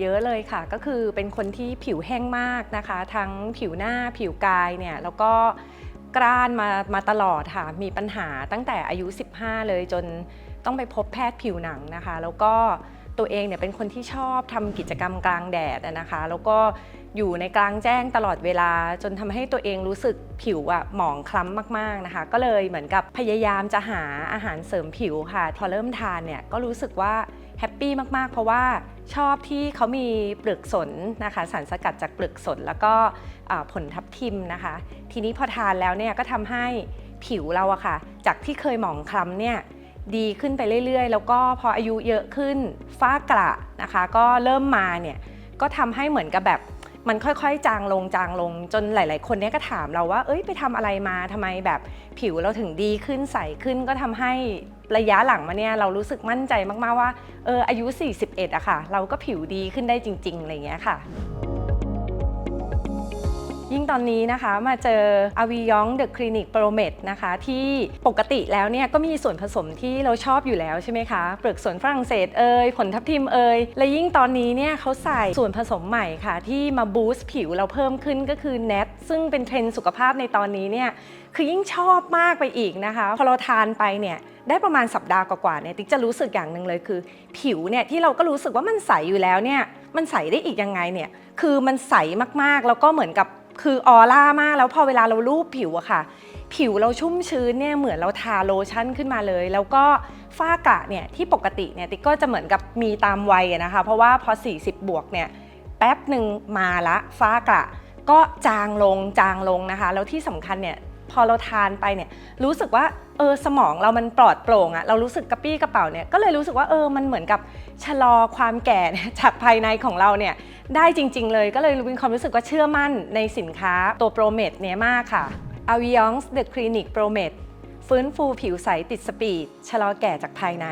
เยอะเลยค่ะ ก็คือเป็นคนที่ผิวแห้งมากนะคะ ทั้งผิวหน้าผิวกายเนี่ยแล้วก็กร้านมามาตลอดค่ะ มีปัญหาตั้งแต่อายุ 15 เลยจนต้องไปพบแพทย์ผิวหนังนะคะ แล้วก็ ตัวเองเนี่ยเป็นคนที่ชอบทำกิจกรรมกลางแดดนะคะ แล้วก็อยู่ในกลางแจ้งตลอดเวลา จนทำให้ตัวเองรู้สึกผิวอะหมองคล้ำมากๆนะคะ ก็เลยเหมือนกับพยายามจะหาอาหารเสริมผิวค่ะ พอเริ่มทานเนี่ยก็รู้สึกว่าแฮปปี้มากๆ เพราะว่าชอบที่เขามีเปลือกสนนะคะ สารสกัดจากเปลือกสนแล้วก็ผลทับทิมนะคะ ทีนี้พอทานแล้วเนี่ยก็ทำให้ผิวเราอะค่ะ จากที่เคยหมองคล้ำเนี่ย ดีขึ้นไปเรื่อยๆ แล้วก็พออายุเยอะขึ้นฝ้ากระนะคะ ก็เริ่มมาเนี่ยก็ทำให้เหมือนกับแบบมันค่อยๆ จางลงจางลงจนหลาย ๆ คนเนี้ยก็ถามเราว่า เอ้ยไปทำอะไรมาทำไมแบบผิวเราถึงดีขึ้นใสขึ้นก็ทำให้ระยะหลังมาเนี่ยเรารู้สึกมั่นใจมากๆว่าเอออายุ 41อะค่ะ เราก็ผิวดีขึ้นได้จริง ๆอะไรเงี้ยค่ะ ยิ่งตอนนี้นะคะมาเจออวิยองเดอะคลินิกโปรเมดนะคะที่ปกติแล้วเนี่ยก็มีส่วนผสมที่เราชอบอยู่แล้วใช่ไหมคะเปลือกสนฝรั่งเศสเอยผลทับทิมเอยและยิ่งตอนนี้เนี่ยเขาใส่ส่วนผสมใหม่ค่ะ ที่มาบูสต์ผิวเราเพิ่มขึ้นก็คือ NET ซึ่งเป็นเทรนด์สุขภาพในตอนนี้เนี่ยคือยิ่งชอบมากไปอีกนะคะ พอเราทานไปเนี่ยได้ประมาณสัปดาห์กว่าๆเนี่ยติ๊กจะรู้สึกอย่างหนึ่งเลยคือ ผิวเนี่ยที่เราก็รู้สึกว่ามันใสอยู่แล้วเนี่ยมันใสได้อีกยังไงเนี่ยคือมันใสมากๆแล้วก็เหมือนกับ คือออร่ามากแล้วพอเวลาเราลูบผิวอะค่ะ ผิวเราชุ่มชื้นเนี่ยเหมือนเราทาโลชั่นขึ้นมาเลย แล้วก็ฝ้ากระเนี่ยที่ปกติเนี่ยติ๊กก็จะเหมือนกับมีตามวัยนะคะ เพราะว่าพอ 40 บวกเนี่ยแป๊บหนึ่งมาละฝ้ากระก็จางลงจางลงนะคะ แล้วที่สำคัญเนี่ย พอเราทานไปเนี่ยรู้สึกว่าเออสมองเรามันปลอดโปร่งอะเรารู้สึกกระปี้กระเป๋าเนี่ยก็เลยรู้สึกว่าเออมันเหมือนกับชะลอความแก่จากภายในของเราเนี่ยได้จริง ๆ เลยก็เลยมีความรู้สึกว่าเชื่อมั่นในสินค้าตัวโปรเมดเนี้ยมากค่ะ a v i o n s The Clinic Pro Med ฟื้นฟูผิวใสติดสปีด ชะลอแก่จากภายใน